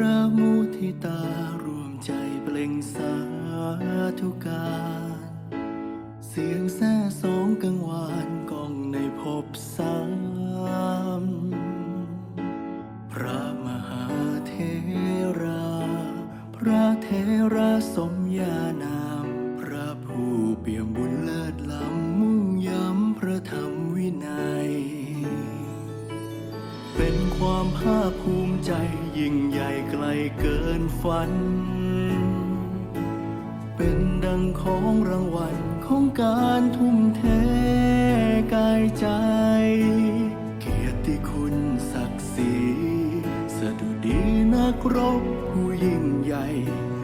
ระมุทิตารวมใจเปล่งสาธุการ เสียงแซ่สองกังวานกองในภพสามพระมหาเทรา พระเทระสมญานา เป็นความภาคภูมิใจยิ่งใหญ่ไกลเกินฝัน เป็นดังของรางวัลของการทุ่มเทกายใจ เกียรติคุณศักดิ์ศรีสดุดีนักรบผู้ยิ่งใหญ่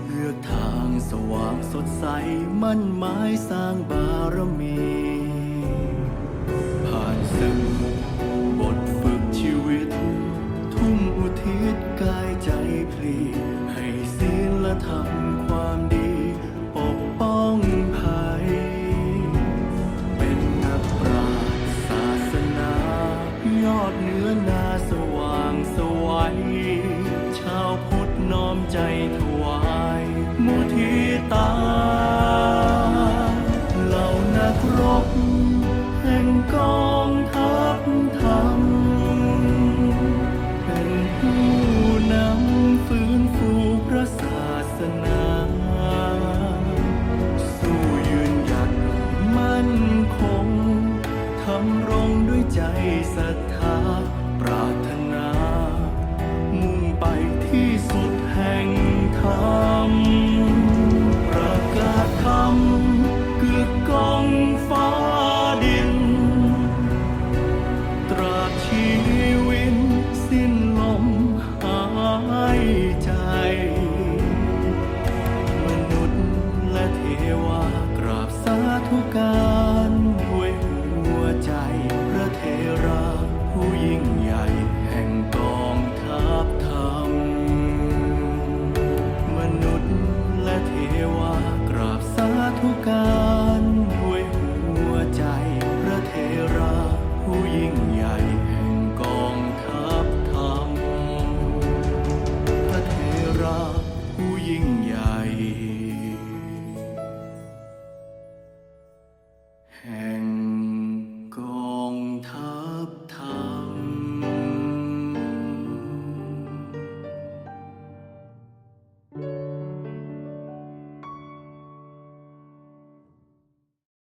เลือกทางสว่างสดใสมั่นหมายสร้างบารมี ผ่านซึ่ง ทุ่